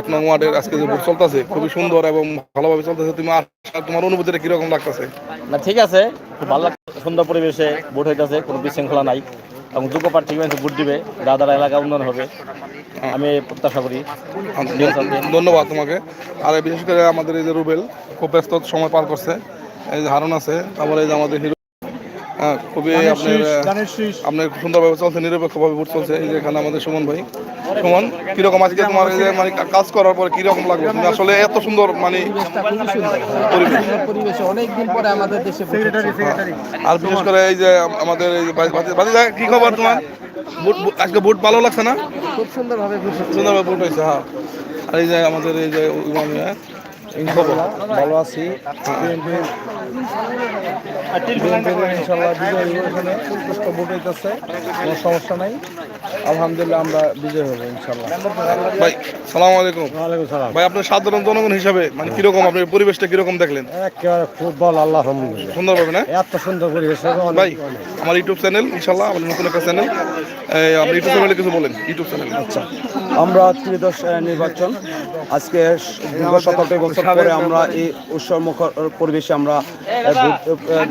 এক নং ওয়ার্ডের আজকে যে ভোট চলতেছে খুবই সুন্দর এবং ভালোভাবে চলতেছে। তুমি তোমার অনুভূতিটা কীরকম লাগতেছে? না ঠিক আছে। খুব ভালো লাগছে সুন্দর পরিবেশে ভোট হইতেছে কোনো বিশৃঙ্খলা নাই। এবং যুব প্রার্থী কিন্তু ভোট দিবে দাদার এলাকা উন্নয়ন হবে। আমি প্রত্যাশা করি। ধন্যবাদ তোমাকে। আর বিশেষ করে আমাদের এই যে রুবেল খুব ব্যস্ত সময় পার করছে। এই যে হারুন আছে তারপরে এই যে আমাদের হিরো। হ্যাঁ খুবই আপনার আপনার সুন্দরভাবে চলছে নিরপেক্ষভাবে ভোট চলছে। এই যে এখানে আমাদের সুমন ভাই। সুমন কীরকম আজকে তোমার এই যে মানে কাজ করার পরে কীরকম লাগল? আসলে এত সুন্দর মানে পরিবেশ অনেকদিন পরে আমাদের দেশে আর বিশেষ করে এই যে আমাদের কি খবর তোমার? বুট বুট- আজকে বুট ভালো লাগছে না? খুব সুন্দরভাবে সুন্দরভাবে বুট হয়েছে হ্যাঁ। আর এই যে আমাদের এই যে হ্যাঁ, ভালো আছি। ইনশাল্লাহ বিজয় এখানে সুস্থ ভোট হইতেছে কোনো সমস্যা নাই। আলহামদুলিল্লাহ আমরা বিজয় হব ইনশাল্লাহ ভাই সালাম আলাইকুম। ওয়ালাইকুম সালাম। ভাই আপনার সাধারণ জনগণ হিসাবে মানে কীরকম আপনি পরিবেশটা কীরকম দেখলেন? একেবারে ভালো আল্লাহ সুন্দর সুন্দরভাবে না? এত সুন্দর পরিবেশ ভাই আমার ইউটিউব চ্যানেল ইনশাল্লাহ আমার নতুন একটা চ্যানেল। আপনি ইউটিউব চ্যানেলে কিছু বলেন ইউটিউব চ্যানেল। আচ্ছা। আমরা ত্রিদশ নির্বাচন। আজকে দীর্ঘ সতেরো বছর পরে আমরা এই উৎসব মুখর পরিবেশে আমরা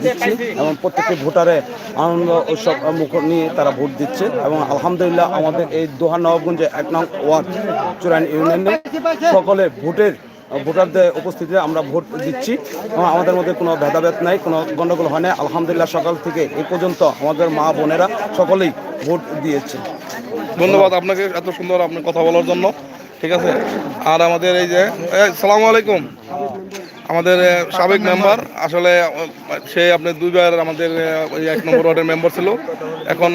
দিচ্ছি এবং প্রত্যেকটি ভোটারে আনন্দ উৎসব মুখর নিয়ে তারা ভোট দিচ্ছে এবং আলহামদুলিল্লাহ আমাদের এই দোহা নবাবগঞ্জে এক নং ওয়ার্ড চুরান ইউনিয়নে সকলে ভোটের ভোটারদের উপস্থিতিতে আমরা ভোট দিচ্ছি। এবং আমাদের মধ্যে কোনো ভেদাভেদ নাই কোনো গণ্ডগোল হয় না আলহামদুলিল্লাহ সকাল থেকে এ পর্যন্ত আমাদের মা বোনেরা সকলেই ভোট দিয়েছে। ধন্যবাদ আপনাকে এত সুন্দর আপনি কথা বলার জন্য। ঠিক আছে? আর আমাদের এই যে সালামু আলাইকুম। আমাদের সাবেক মেম্বার আসলে সে আপনি দুইবার আমাদের ওই এক নম্বর ওয়ার্ডের মেম্বার ছিল। এখন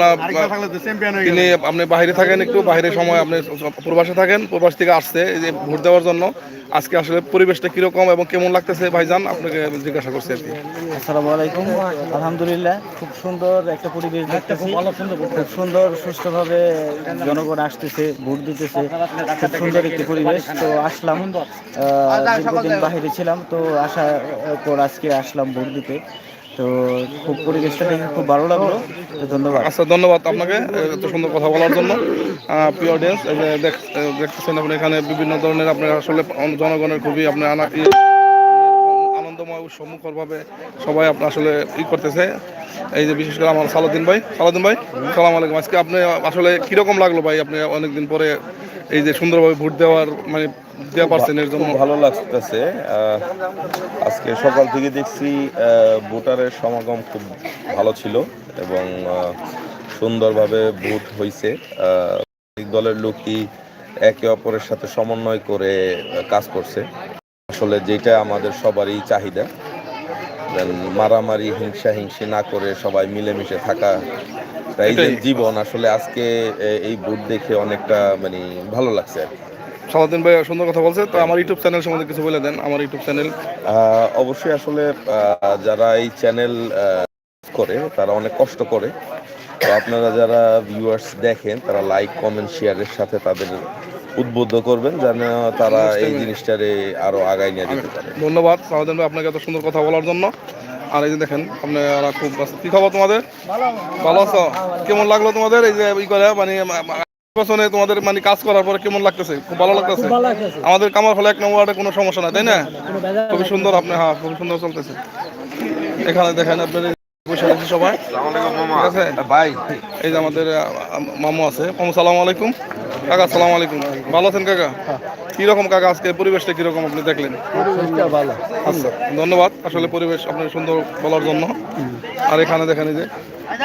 তিনি আপনি বাইরে থাকেন একটু বাইরে সময় আপনি প্রবাসে থাকেন প্রবাস থেকে আসছে এই যে ভোট দেওয়ার জন্য। আজকে আসলে পরিবেশটা কীরকম এবং কেমন লাগতেছে ভাইজান? আপনাকে জিজ্ঞাসা করছি আর কি। আসসালামু আলাইকুম। আলহামদুলিল্লাহ খুব সুন্দর একটা পরিবেশ দেখতেছি। খুব সুন্দর সুষ্ঠুভাবে জনগণ আসতেছে ভোট দিতেছে। খুব সুন্দর একটি পরিবেশ। তো আসলাম দীর্ঘদিন বাহিরে ছিলাম। তো আসার পর আজকে আসলাম ভোট দিতে। তো খুব পরিবেশটা দেখে খুব ভালো লাগল। ধন্যবাদ। আচ্ছা ধন্যবাদ আপনাকে এত সুন্দর কথা বলার জন্য। প্রিয় অডিয়েন্স দেখতেছেন আপনি এখানে বিভিন্ন ধরনের আপনার আসলে জনগণের খুবই আপনার আনা- আনন্দময় উৎসবমুখর ভাবে সবাই আপনার আসলে ই করতেছে। এই যে বিশেষ করে আমার সালাদিন ভাই, সালাউদ্দিন ভাই, সালাম আলাইকুম। আজকে আপনি আসলে কীরকম লাগল ভাই? আপনি অনেকদিন পরে এই যে সুন্দরভাবে ভোট দেওয়ার মানে দেওয়া পারছেন এর জন্য। ভালো লাগতেছে। আজকে সকাল থেকে দেখছি ভোটারের সমাগম খুব ভালো ছিল এবং সুন্দরভাবে ভোট হয়েছে দলের লোকই একে অপরের সাথে সমন্বয় করে কাজ করছে। আসলে যেটা আমাদের সবারই চাহিদা। মারামারি হিংসা হিংসি না করে সবাই মিলেমিশে থাকা। তাই যে জীবন আসলে আজকে এই ভোট দেখে অনেকটা মানে ভালো লাগছে আর কি। সালাউদ্দিন ভাই সুন্দর কথা বলছে। তো আমার ইউটিউব চ্যানেল সম্বন্ধে কিছু বলে দেন আমার ইউটিউব চ্যানেল। অবশ্যই আসলে যারা এই চ্যানেল করে তারা অনেক কষ্ট করে। তো আপনারা যারা ভিউয়ার্স দেখেন তারা লাইক কমেন্ট শেয়ারের সাথে তাদের উদ্বুদ্ধ করবেন যেন তারা এই জিনিসটারে আরও আগায় নিয়ে যেতে পারে। ধন্যবাদ ভাই আপনাকে এত সুন্দর কথা বলার জন্য। আর এই যে দেখেন আপনারা খুব কি খবর তোমাদের? ভালো আছো? কেমন লাগল তোমাদের? এই যে ই করে মানে নির্বাচনে তোমাদের মানে কাজ করার পরে কেমন লাগতেছে? খুব ভালো লাগতেছে? আমাদের কামার ফলে এক নম্বর ওয়ার্ডে কোনো সমস্যা নাই তাই না? খুবই সুন্দর আপনি হ্যাঁ খুব সুন্দর চলতেছে। এখানে দেখেন আপনার বসে আছে সবাই। ঠিক আছে? ভাই। এই যে আমাদের মামু আছে। মামু সালাম আলাইকুম। কাকা সালাম আলাইকুম। ভালো আছেন কাকা? কীরকম কাকা আজকে? পরিবেশটা কীরকম আপনি দেখলেন? ভালো। আচ্ছা ধন্যবাদ। আসলে পরিবেশ আপনার সুন্দর বলার জন্য। আর এখানে দেখেন যে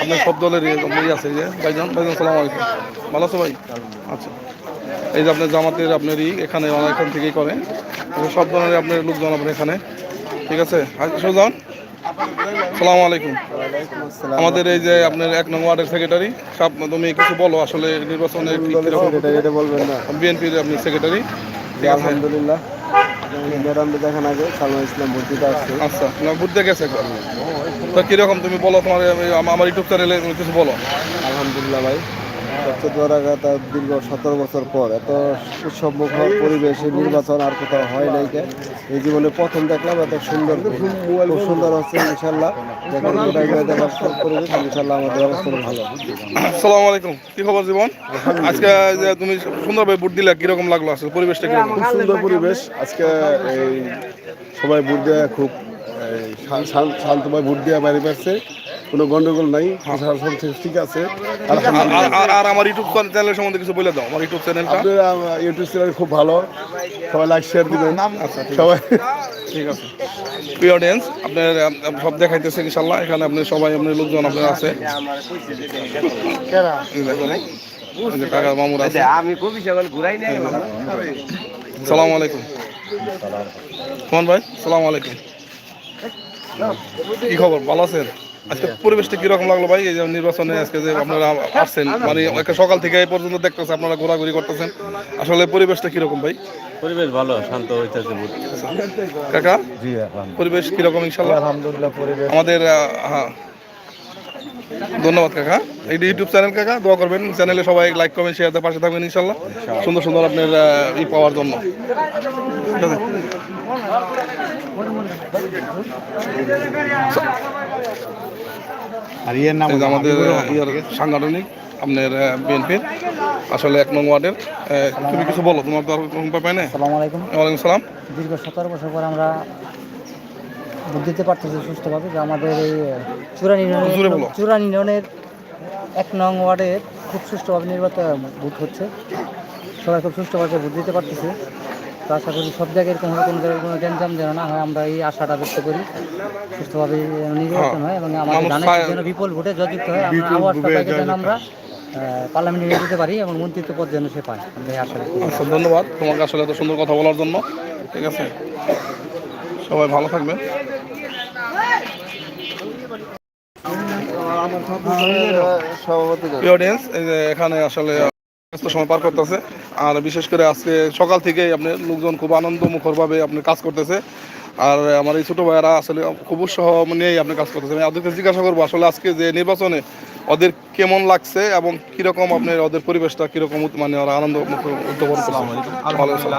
আপনার সব দলের ইয়ে আছে যে ভাইজান ভাইজান সালাম আলাইকুম। ভালো আছো ভাই? আচ্ছা। এই যে আপনার জামাতের আপনার ই এখানে এখান থেকেই করে। সব ধরনের আপনার লোকজন আপনার এখানে। ঠিক আছে? সুজন? সালাম আলাইকুম আমাদের এই যে আপনার এক নং ওয়ার্ডের সেক্রেটারি তুমি কিছু বলো আসলে নির্বাচনে বিএনপির আপনি সেক্রেটারি আলহামদুলিল্লাহ। দেখান আগে সালমান ইসলাম ভর্তিতে আসছে। আচ্ছা গেছে একবার। তো কীরকম তুমি বলো তোমার আমার ইউটিউব চ্যানেলে তুমি কিছু বলো। আলহামদুলিল্লাহ ভাই। চোদ্দ রাগাতা দীর্ঘ সতেরো বছর পর এত উৎসবমুখর পরিবেশে নির্বাচন আর কোথাও হয় নাই এই জীবনে প্রথম দেখলাম এত সুন্দর খুব সুন্দর হচ্ছে ইনশাল্লাহ। ইনশাল্লাহ। আমাদের অবস্থা ভালো। আসসালামু আলাইকুম। কি খবর জীবন? আজকে যে তুমি সুন্দরভাবে ভোট দিলে কীরকম লাগল আসলে পরিবেশটা কীরকম? খুব সুন্দর পরিবেশ। আজকে এই সবাই ভোট দেওয়া খুব শান্তময় ভোট দেওয়া বাইরে পারছে কোনো গন্ডগোল নাই প্রশাসন ঠিক- ঠিক আছে। আর- আমার ইউটিউব চ্যানেল সম্বন্ধে কিছু বলে দাও আমার ইউটিউব চ্যানেলটা। আপনারা ইউটিউব চ্যানেল খুব ভালো। সবাই লাইক শেয়ার দিবেন। নাম সবাই ঠিক আছে। প্রিয় অডিয়েন্স আপনার সব দেখাইতেছে ইনশাল্লাহ এখানে আপনি সবাই আপনার লোকজন আপনার আছে। এই দেখুন, এই যে কাকা মামুর আছে। আমি কবি ছাগল ঘুরাই নাই সালাম আলাইকুম। সুমন ভাই সালাম আলাইকুম। কি খবর? ভালো আছেন? আজকে পরিবেশটা কীরকম লাগল ভাই? এই যে নির্বাচনে আজকে যে আপনারা আসছেন মানে একটা সকাল থেকে এই পর্যন্ত দেখতেছে আপনারা ঘোরাঘুরি করতেছেন। আসলে পরিবেশটা কীরকম ভাই? পরিবেশ ভালো শান্ত হইতেছে কাকা? পরিবেশ কীরকম ইনশাল্লাহ আলহামদুলিল্লাহ পরিবেশ। আমাদের হ্যাঁ। ধন্যবাদ কাকা। এই ইউটিউব চ্যানেল কাকা দোয়া করবেন। চ্যানেলে সবাই লাইক কমেন্ট শেয়ার পাশে থাকবেন ইনশাল্লাহ। সুন্দর সুন্দর আপনার ই পাওয়ার জন্য। আর ইয়ের নাম আমাদের ইয়ার সাংগঠনিক আপনার বিএনপির। আসলে এক নং ওয়ার্ডের। তুমি কিছু বলো তোমার তো আর কোনো উপায় না আসসালামু আলাইকুম। ওয়ালাইকুম সালাম। দীর্ঘ সতেরো বছর পর আমরা দিতে পারতেছি সুস্থভাবে যে আমাদের এই চূড়া জোরে চূড়া ইউনিয়নের এক নং ওয়ার্ডে খুব সুষ্ঠুভাবে নির্বাচন ভোট হচ্ছে। সবাই খুব সুষ্ঠুভাবে ভোট দিতে পারতেছে। তো আশা করি সব জায়গায় এরকম হবে কোনো জায়গায় কোনো গ্যাঞ্জাম যেন না হয় আমরা এই আশাটা ব্যক্ত করি। যেন নির্বাচন হয়। এবং আমাদের ধানের যেন বিপুল ভোটে জয়যুক্ত হয় আমরা আবার সবাইকে যেন আমরা পার্লামেন্টে নিয়ে যেতে পারি এবং মন্ত্রিত্ব পদ যেন সে পায়। আমরা এই আশা রাখি আচ্ছা ধন্যবাদ। তোমাকে আসলে এত সুন্দর কথা বলার জন্য। ঠিক আছে? সবাই ভালো থাকবেন। এখানে আসলে সময় পার করতেছে। আর বিশেষ করে আজকে সকাল থেকে আপনি লোকজন খুব আনন্দ মুখরভাবে আপনি কাজ করতেছে। আর আমার এই ছোট ভাইয়েরা আসলে খুব উৎসাহ নিয়েই আপনি কাজ করতেছে। আমি ওদেরকে জিজ্ঞাসা করব, আসলে আজকে যে নির্বাচনে ওদের কেমন লাগছে এবং কীরকম আপনার ওদের পরিবেশটা কীরকম মানে ওরা আনন্দ উদ্যাপন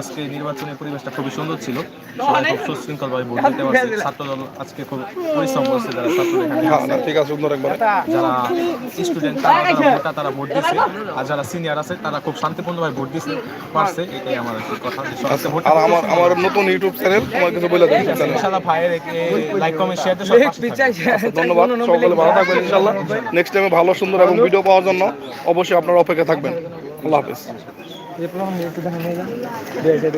আজকে নির্বাচনের পরিবেশটা খুবই সুন্দর ছিল। সবাই খুব সুশৃঙ্খল ভাবে ভোট দিতে পারছে। ছাত্রদল আজকে খুব পরিশ্রম করছে যারা ছাত্র হ্যাঁ। না, ঠিক আছে সুন্দর একবার। যারা স্টুডেন্ট তারা তারা ভোট দিচ্ছে। আর যারা সিনিয়র আছে তারা খুব শান্তিপূর্ণভাবে ভোট দিচ্ছে পারছে। এটাই আমার কথা। ভোট আর আমার আমার নতুন ইউটিউব চ্যানেল তোমার কিছু বলে দেন ইনশাআল্লাহ ভাইয়ের লাইক কমেন্ট শেয়ার ধন্যবাদ। সকলে ভালো থাকবেন ইনশাল্লাহ নেক্সট টাইমে ভালো সুন্দর এবং ভিডিও পাওয়ার জন্য অবশ্যই আপনারা অপেক্ষা থাকবেন। আল্লাহ হাফেজ। এই যে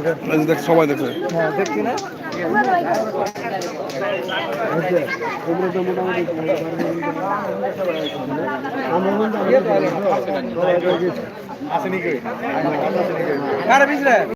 দেখ, সবাই দেখবে আসেনি